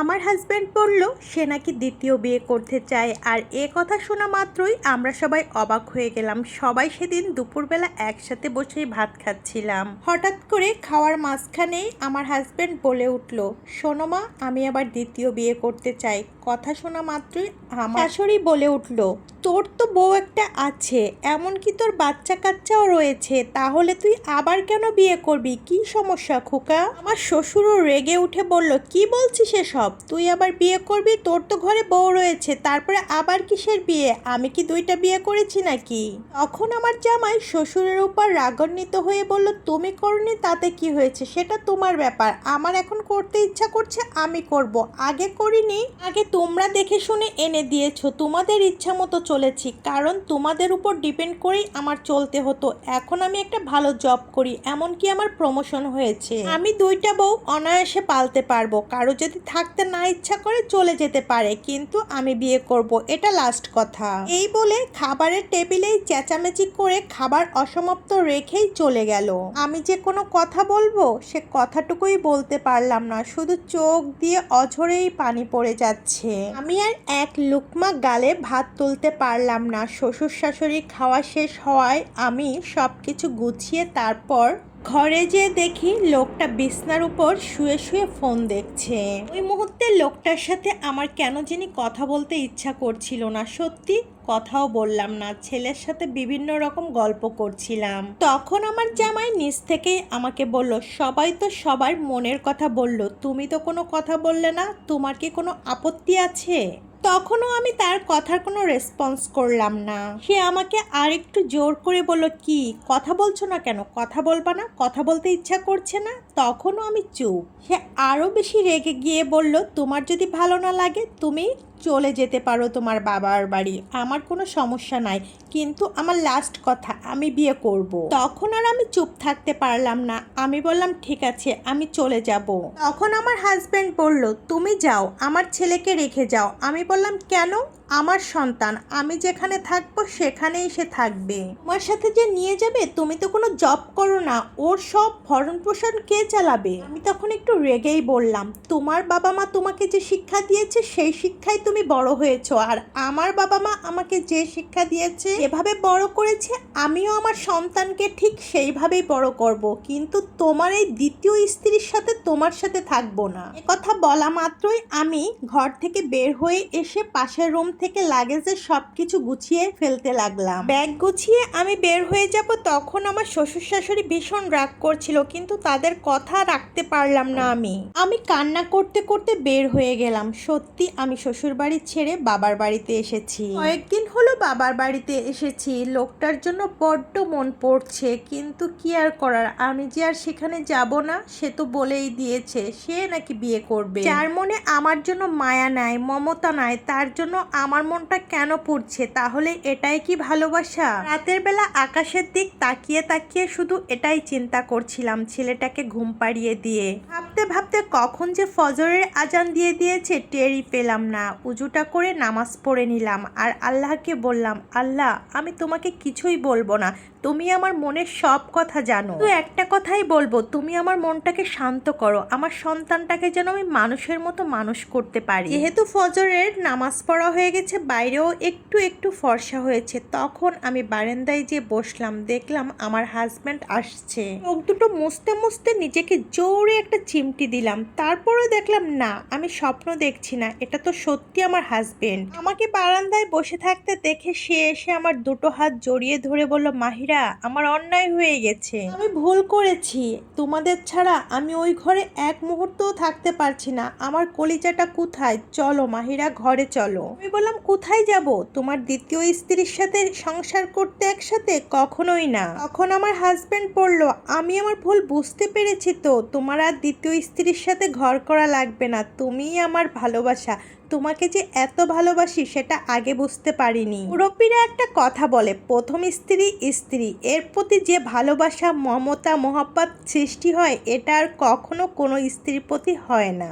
আমার হাজব্যান্ড বলল, সে নাকি দ্বিতীয় বিয়ে করতে চায়। আর এ কথা শোনা মাত্রই আমরা সবাই অবাক হয়ে গেলাম। সবাই সেদিন দুপুরবেলা একসাথে বসেই ভাত খাচ্ছিলাম। হঠাৎ করে খাওয়ার মাঝখানেই আমার হাজব্যান্ড বলে উঠল, শোনো মা, আমি আবার দ্বিতীয় বিয়ে করতে চাই। কথা শোনা মাত্রই আমার শাশুড়ি বলে উঠল, তোর তো বউ একটা আছে, এমনকি তোর বাচ্চা কাচ্চাও রয়েছে, তাহলে তুই আবার কেন বিয়ে করবি? কি সমস্যা খোকা? আমার শ্বশুরও রেগে উঠে বলল, কি বলছিস এসব? তুই আবার বিয়ে করবি? তোর তো ঘরে বউ রয়েছে, তারপরে আবার কিসের বিয়ে? আমি কি দুইটা বিয়ে করেছি নাকি? তখন আমার জামাই শ্বশুরের উপর রাগান্বিত হয়ে বলল, তুমি করনি, তাতে কি হয়েছে? সেটা তোমার ব্যাপার। আমার এখন করতে ইচ্ছা করছে, আমি করব। আগে করিনি, আগে তোমরা দেখে শুনে এনে দিয়েছ। তোমাদের ইচ্ছা মতো চলেছি, কারণ তোমাদের উপর ডিপেন্ড করেই আমার চলতে হতো। এখন আমি একটা ভালো জব করি, এমনকি আমার প্রমোশন হয়েছে। আমি দুইটা বউ অনায়াসে পালতে পারব। কারও যদি থাকতে না ইচ্ছা করে চলে যেতে পারে, কিন্তু আমি বিয়ে করব, এটা লাস্ট কথা। এই বলে খাবারের টেবিলেই চেঁচামেচি করে খাবার অসমাপ্ত রেখেই চলে গেল। আমি যে কোনো কথা বলব, সে কথাটুকুই বলতে পারলাম না, শুধু চোখ দিয়ে অঝরেই পানি পড়ে যাচ্ছে। আমি আর এক লুকমা গালে ভাত তুলতে পারলাম না শ্বশুর শাশুড়ি খাওয়া শেষ হওয়ায় আমি সব কিছু গুছিয়ে তারপর ঘরে যেয়ে দেখি লোকটা বিছনার উপর শুয়ে শুয়ে ফোন দেখছে। ওই মুহূর্তে লোকটার সাথে আমার কেন যিনি কথা বলতে ইচ্ছা করছিল না। সত্যি কথাও বললাম না। ছেলের সাথে বিভিন্ন রকম গল্প করছিলাম। তখন আমার জামাই নিজ থেকেই আমাকে বলল, সবাই তো সবার মনের কথা বলল। তুমি তো কোনো কথা বললে না। তোমার কি কোনো আপত্তি আছে? তখনও আমি তার কথার কোনো রেসপন্স করলাম না। সে আমাকে আরেকটু জোর করে বলল, কি, কথা বলছো না কেন? কথা বলবা না? কথা বলতে ইচ্ছা করছে না? তখনও আমি চুপ। সে আরও বেশি রেগে গিয়ে বলল, তোমার যদি ভালো না লাগে, তুমি চলে যেতে পারো তোমার বাবার বাড়ি। আমার কোনো সমস্যা নাই। কিন্তু আমার লাস্ট কথা, আমি বিয়ে করব। তখন আর আমি চুপ থাকতে পারলাম না। আমি বললাম, ঠিক আছে, আমি চলে যাব। তখন আমার হাজব্যান্ড বলল, তুমি যাও, আমার ছেলেকে রেখে যাও। আমি বললাম, কেন? আমার সন্তান, আমি যেখানে থাকব সেখানেই সে থাকবে। তোমার সাথে যে নিয়ে যাবে, তুমি তো কোনো জব করো না। ওর সব ভরণ পোষণ কে চালাবে? আমি তখন একটু রেগেই বললাম, তোমার বাবা মা তোমাকে যে শিক্ষা দিয়েছে, সেই শিক্ষায় তুমি বড় হয়েছো। আর আমার বাবা মা আমাকে যে শিক্ষা দিয়েছে এভাবে বড় করেছে, আমিও আমার সন্তানকে ঠিক সেইভাবেই বড় করব। কিন্তু তোমার এই দ্বিতীয় স্ত্রীর সাথে তোমার সাথে থাকব না। কথা বলা মাত্রই আমি ঘর থেকে বের হয়ে এসে পাশের রুম থেকে লাগেজের সব কিছু গুছিয়ে ফেলতে লাগলাম। ব্যাগ গুছিয়ে আমি বের হয়ে যাব তখন আমার শ্বশুর শাশুড়ি ভীষণ রাগ করছিল, কিন্তু তাদের কথা রাখতে পারলাম না আমি। আমি কান্না করতে করতে বের হয়ে গেলাম। সত্যি আমি শ্বশুর বাড়ি ছেড়ে বাবার বাড়িতে এসেছি। কয়েকদিন হলো বাবার বাড়িতে এসেছি। লোকটার জন্য বড্ড মন পড়ছে, কিন্তু কি আর করার? আমি যে আর সেখানে যাব না, সে তো বলেই দিয়েছে, সে নাকি বিয়ে করবে। যার মনে আমার জন্য মায়া নাই, মমতা নাই, তার জন্য আমার মনটা কেন পড়ছে? তাহলে এটাই কি ভালোবাসা? রাতের বেলা আকাশের দিক তাকিয়ে তাকিয়ে শুধু এটাই চিন্তা করছিলাম, ছেলেটাকে ঘুম পাড়িয়ে দিয়ে। ভাবতে ভাবতে কখন যে ফজরের আজান দিয়ে দিয়েছে, টেরই পেলাম না। উজুটা করে নামাজ পড়ে নিলাম, আর আল্লাহকে বললাম, আল্লাহ, আমি তোমাকে কিছুই বলব না। তুমি আমার মনের সব কথা জানো। তো একটা কথাই বলব, তুমি আমার মনটাকে শান্ত করো। আমার সন্তানটাকে যেন আমি মানুষের মতো মানুষ করতে পারি। যেহেতু ফজরের নামাজ পড়া হয়ে গেছে, বাইরেও একটু একটু ফর্সা হয়েছে। তখন আমি বারান্দায় যে বসলাম, দেখলাম আমার হাজব্যান্ড আসছে। চোখ দুটো মুছতে মুছতে নিজেকে জোরে একটা চিমটি দিলাম। তারপরেও দেখলাম, না, আমি স্বপ্ন দেখছি না। এটা তো সত্যি আমার হাজবেন্ড আমাকে বারান্দায় বসে থাকতে দেখে সে এসে আমার দুটো হাত জড়িয়ে ধরে বলল, মাহিরা, আমার অন্যায় হয়ে গেছে। আমি ভুল করেছি। তোমাদের ছাড়া আমি ওই ঘরে এক মুহূর্তও থাকতে পারছি না। আমার কলিজাটা কোথায়? চলো, মাহিরা, ঘরে চলো। আমি বললাম, কোথায় যাব? তোমার দ্বিতীয় স্ত্রীর সাথে সংসার করতে একসাথে? কখনোই না। তখন আমার হাজবেন্ড বলল, আমি আমার ভুল বুঝতে পেরেছি তো। তোমার আর দ্বিতীয় স্ত্রীর সাথে ঘর করা লাগবে না। তুমিই আমার ভালোবাসা। তোমাকে যে এত ভালোবাসি সেটা আগে বুঝতে পারিনি। মুরব্বীরা একটা কথা বলে, প্রথম স্ত্রী স্ত্রী, এর প্রতি যে ভালোবাসা, মমতা মহাপাত সৃষ্টি হয়, এটা আর কখনো কোনো স্ত্রীর প্রতি হয় না।